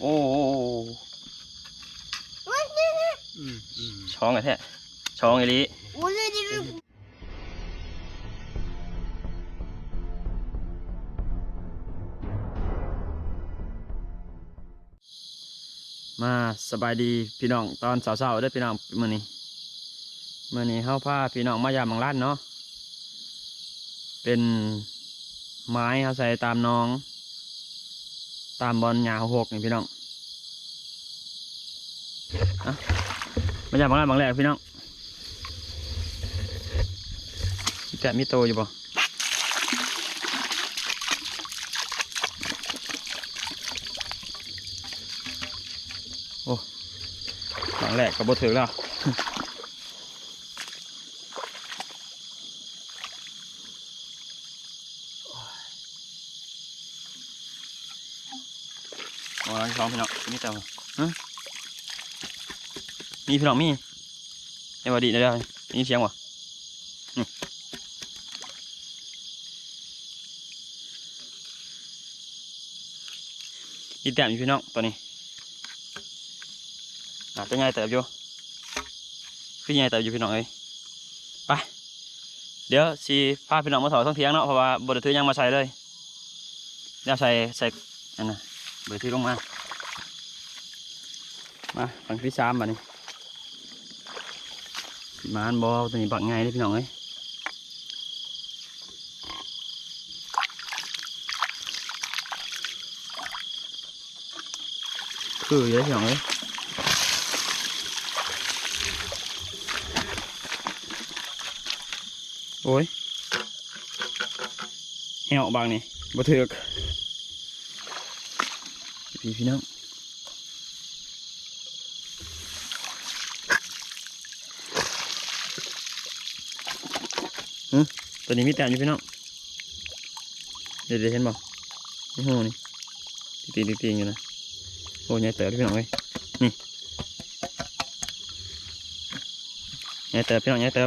โอ้โหอืมอืมช้องไงแท้ช้องไอ้ลิมาสบายดีพี่น้องตอนเช้าๆเด้อพี่น้องมื้อนี้มื้อนี้เฮาพาพี่น้องมายามบางร้านเนาะเป็นไม้เฮาใส่ตามหน้อง ตามบอลหญ้าหกนี่พี่น้องอะมายามบางร้านบางแรกพี่น้องแต่มีโตอยู่บ่บางแรกก็บ่ถึงแล้ว โอ้ยสองพี่น้องมีแต่มีพี่น้องมีไอ้บอดีได้แล้วมีเสียงวะนี่อีแต้มอยู่พี่น้องตัวนี้อาจจะใหญ่เติบอยู่คือใหญ่เติบอยู่พี่น้องเอ้ยไปเดี๋ยวสิพาพี่น้องมาถอดทั้งเทียงเนาะเพราะว่าบไดถือยังมาใส่เลยเดี๋ยวใส่ใส่อันน่ะเบอร์ที่ลงมา มาฝั่งที่สามบัดนี้มานบอตัวนี้บักไงเลยพี่น้องเอ้ยคืออยู่เลยพี่น้องเอ้ยโอ้ยเหี่ยวบางนี่บ่ถือพี่พี่น้อง ตัวนี้มีแต่อยู่พี่น้องเดี๋ยวเดี๋ยวเห็นบ่นี่โหนี่ตีตีตีอยู่นะโอ้ยใหญ่เต๋อพี่น้องเอ้ยนี่ใหญ่เต๋อพี่น้องใหญ่เต๋อ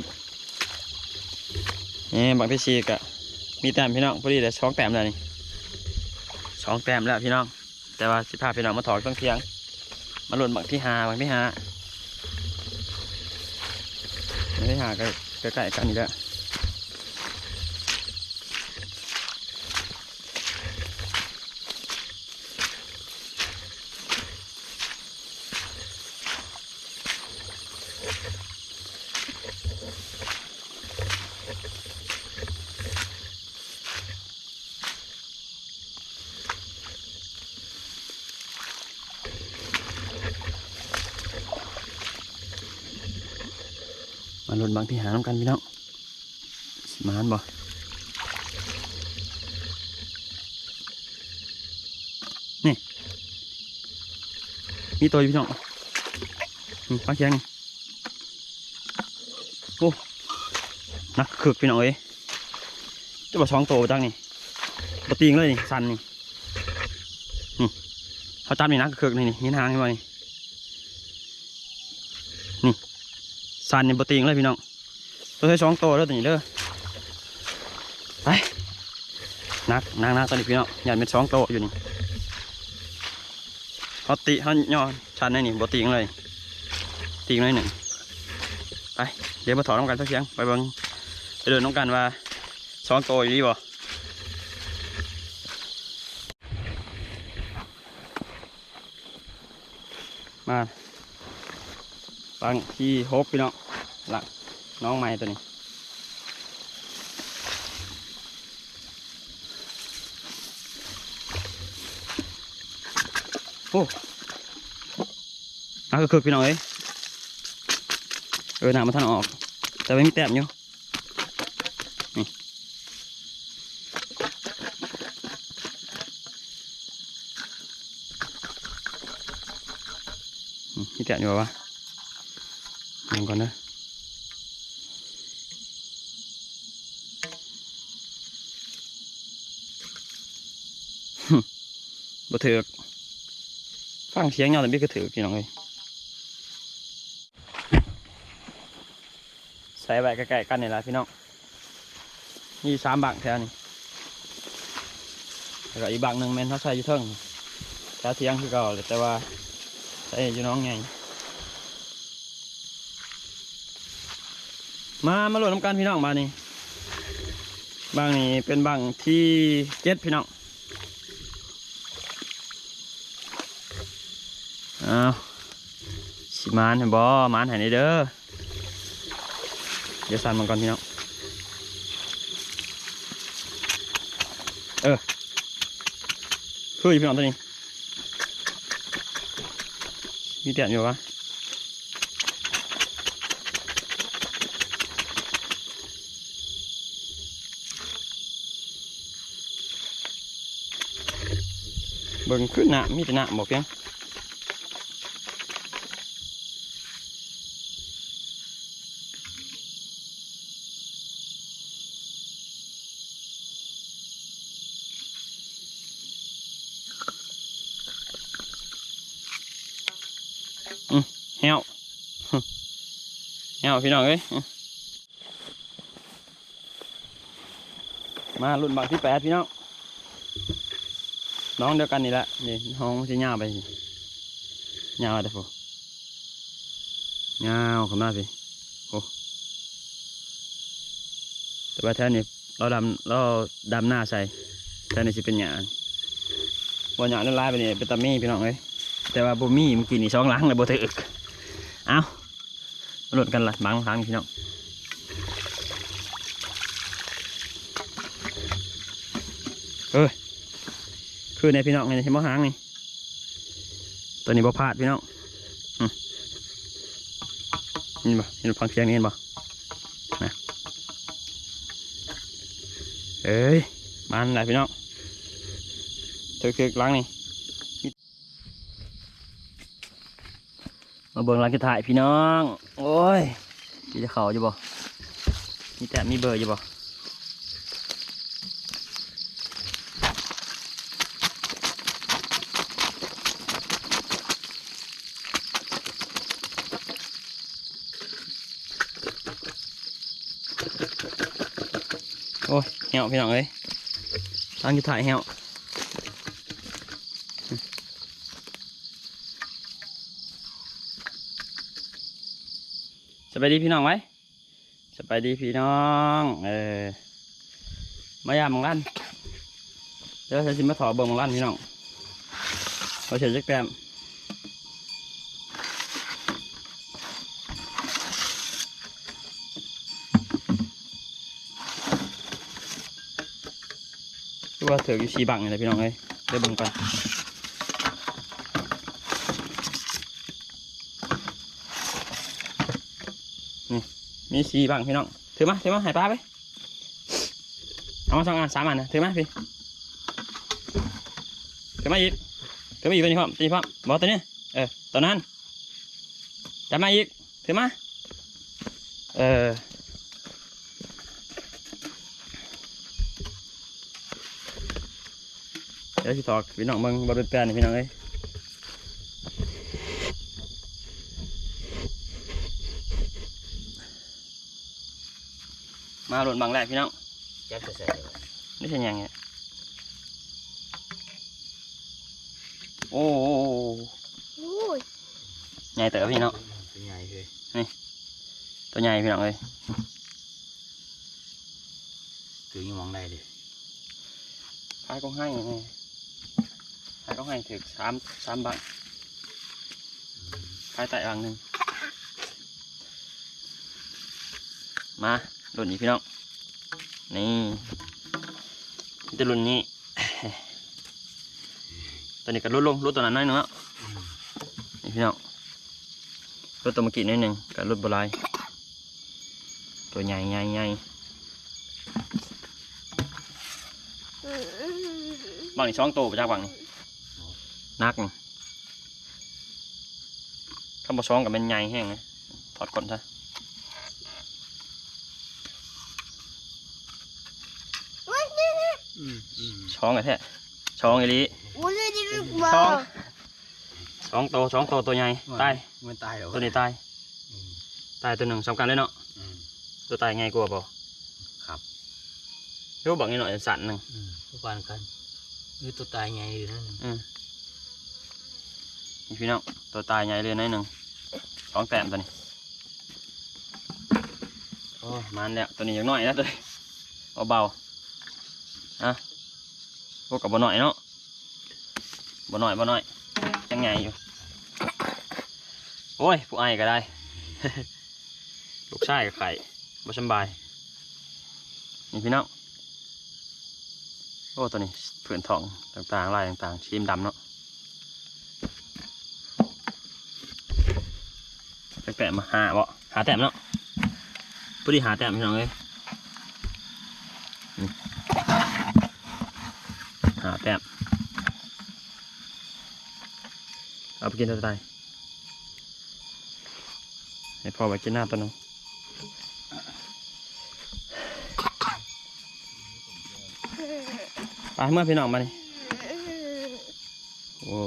นี่บางพี่ชีกะมีแต้มพี่น้องพอดีแต่ช็อกแต้มแล้วนี่สองแต้มแล้วพี่น้อง แต่ว่าสิพาพี่น้องมาถอดต้องเทียง มาหล่นบักที่หาบักที่หาบักที่หาก็ใกล้ๆกันนี่แหละ มาล่นบักที่หาน้ำกันพี่น้องสิมานบ่นี่มีตัวอยู่พี่น้องอืมปลาเคียงโอ้นักขึกพี่น้องเอ้ยจะมาสองโตจังนี่ปตีงเลยนี่สันนี่นี่เขาจับนี่นักขึกนี่นี่ยินหางให้บ่นี่ สันนี่ปตีงเลยพี่น้องตัวที่สองตัวแล้วตัวนี้เด้อไปนักนักนักตัวนี้พี่น้องยันเป็นสองตัวอยู่นี่เขาตีเขาย่อชันในนี่ปตีงเลยตีงเลยหนึ่งไปเดี๋ยวมาถอดน้ำกันสักเสียงไปบิ่งไปเดินน้ำกันว่าสองตัวอยู่นี่บ่มา ฟังที่ฮบพี่น้องหลักน้องใหม่ตัวนี้โอ้น่าก็คือพี่น้องเอ้ยเออหนามาทันออก แต่ไม่มีแต้มอยู่นี่มมีแต้มอยู่ปะ วะลงก่อนนะฮึบ่ถือกฟังเสียงเงาแต่ไม่ก็ถือกพี่น้องเลยใส่ไว้ใกล้ๆกันนี่ละพี่น้องมีสามบังแถวนี่แล้วก็อีกบังหนึ่งแม่นเขาใส่อยู่เทิงใส่ตาเทียงคือเก่าเลยแต่ว่าใส่อยู่น้องไง มามาโหลดน้ำกันพี่น้องบางนี้บางนี้เป็นบางที่เจ็ดพี่น้องอ้าวสิมานเห็นบ่มานใหายในเด้อเดี๋ยวสั่นมันก่อนพี่น้องเออคือพี่น้องตัวนี้มีเตียนอยู่ปะ เบิ่งขึ้นหนะมีแต่หนะบอกเพียงเหี่ยวเหี่ยวพี่น้องเอ้ยอื้อมารุ่นบางที่แปดพี่น้อง น้องเดียวกันนี่แหละนี่ห้องที่ย่าไปย่าไปเด้อพย่าวขึ้นมาพี่โอ้แต่ว่าแท่นี้เราดำเราดำหน้าใส่แท่นี้สิเป็นหยาบ่หยาเล่นลายไปนี่เป็นตามี่พี่น้องเอ้ยแต่ว่าบ่มีเมื่อกี้นี่สองหลังเลยบ่ถึกเอามาหลุดกันละบางครั้งพี่น้องเอ้ย คือในพี่น้องในที่มอหางนี่ตัวนี้บ่พลาดพี่น้องนี่บ่เห็นฟังเสียงนี่เห็นบ่นะเอ้ยมันแหละพี่น้องเถือๆล้างนี่มาเบิ่งร้านกระถ่ายพี่น้อง โอ้ยมีจะเขาอยู่บ่มีแต่มีเบอร์อยู่บ่ โอ้ยเหี่ยวพี่น้องเอ้ยร้านกระถ่ายเหี่ยวสบายดีพี่น้องไหมสบายดีพี่น้อง เออมายามังลันเดี๋ยวฉันสิมาถอเบิ่งมังลันพี่น้องเขาเฉยจักแต้ม คือว่าเถือกอยู่ชีบังนี่แหละพี่น้องเอ้ยเดี๋ยวเบิ่งก่อนมีสีบ้างพี่น้องถือมาถือมาหายปลาไปเอามาสองอันสามอันนะถือมาพี่ถือมาอีกถือมาอีกตัวนี้พร้อตัวนี้พร้อบอกตัวนี้เออตัวนั้นจับมาอีกถือมาเออ ดี๋ยวพี่ถอกพี่น้องมึงบอลเป็นแปลนนี่พี่น้องเอ้ยมาหล่นบางแรกพี่น้องจับจะใส่เลยนี่เป็นยังไงโอ้โหโอ้ยใหญ่เต๋อพี่น้องเป็นไงเลยตัวใหญ่พี่น้องเลยถือยังมองได้เลยพายก็ให้ไง พายก็ให้ถึงสามสามบาทพายไต่บางหนึ่งมาหล่นนี้พี่น้อง นี่จะหล่นนี้ ตัวนี้ก็ลดลงลดตัวนั้นน้อยหนึงแล้วนี่พี่น้องรถตัวเมื่อกี้นิดหนึ่งกับรถโบราณตัวใหญ่ใหญ่ใหญ่บางนี่ช่องโตไปจากบางนี่ นักนี่ข้าบช่องกับเป็นใหญ่แห้งนะถอดก่อนซะอืมอืมช่องไอ้แท้ช่องไอ้ลีโอ้ยนี่ลูกบอช่องลช่องโตช่องโตตัวใหญ่ตายมันตายเหรอตัวนี้ตายอืมตายตัวหนึ่งสำคัญเลยเนาะอืมตัวตายง่ายกว่าเปล่าครับรู้บอกนิดหน่อยสั่นหนึ่งอืมทุกวันกันคือตัวตายไงอยู่นั่นอืม นี่พี่น้องตัวตายใหญ่เลยหน้อยหนึ่งสองแต้มตัวนี้โอ้มันแล้วตัวนี้ยังน้อยนะตัวนี้เบาๆอะพวกกับบ่น้อยเนาะบ่น้อยบ่น้อยยังไงอยู่โอ้ยผู้ไอ้ายก็ได้ ลูกชายกับไข่บ่สำบายนี่พี่น้องโอ้ตัวนี้เผื่อนทองต่างๆลายต่างๆชีมดำเนาะ แปะมาหาบ่หาแต้มเนาะพอดีหาแต้มพี่น้องเลยหาแต้มเอาไปกินตัวตายให้พ่อไปกินหน้าตัวหนึงไปเมื่อพี่น้องมานี่โอ้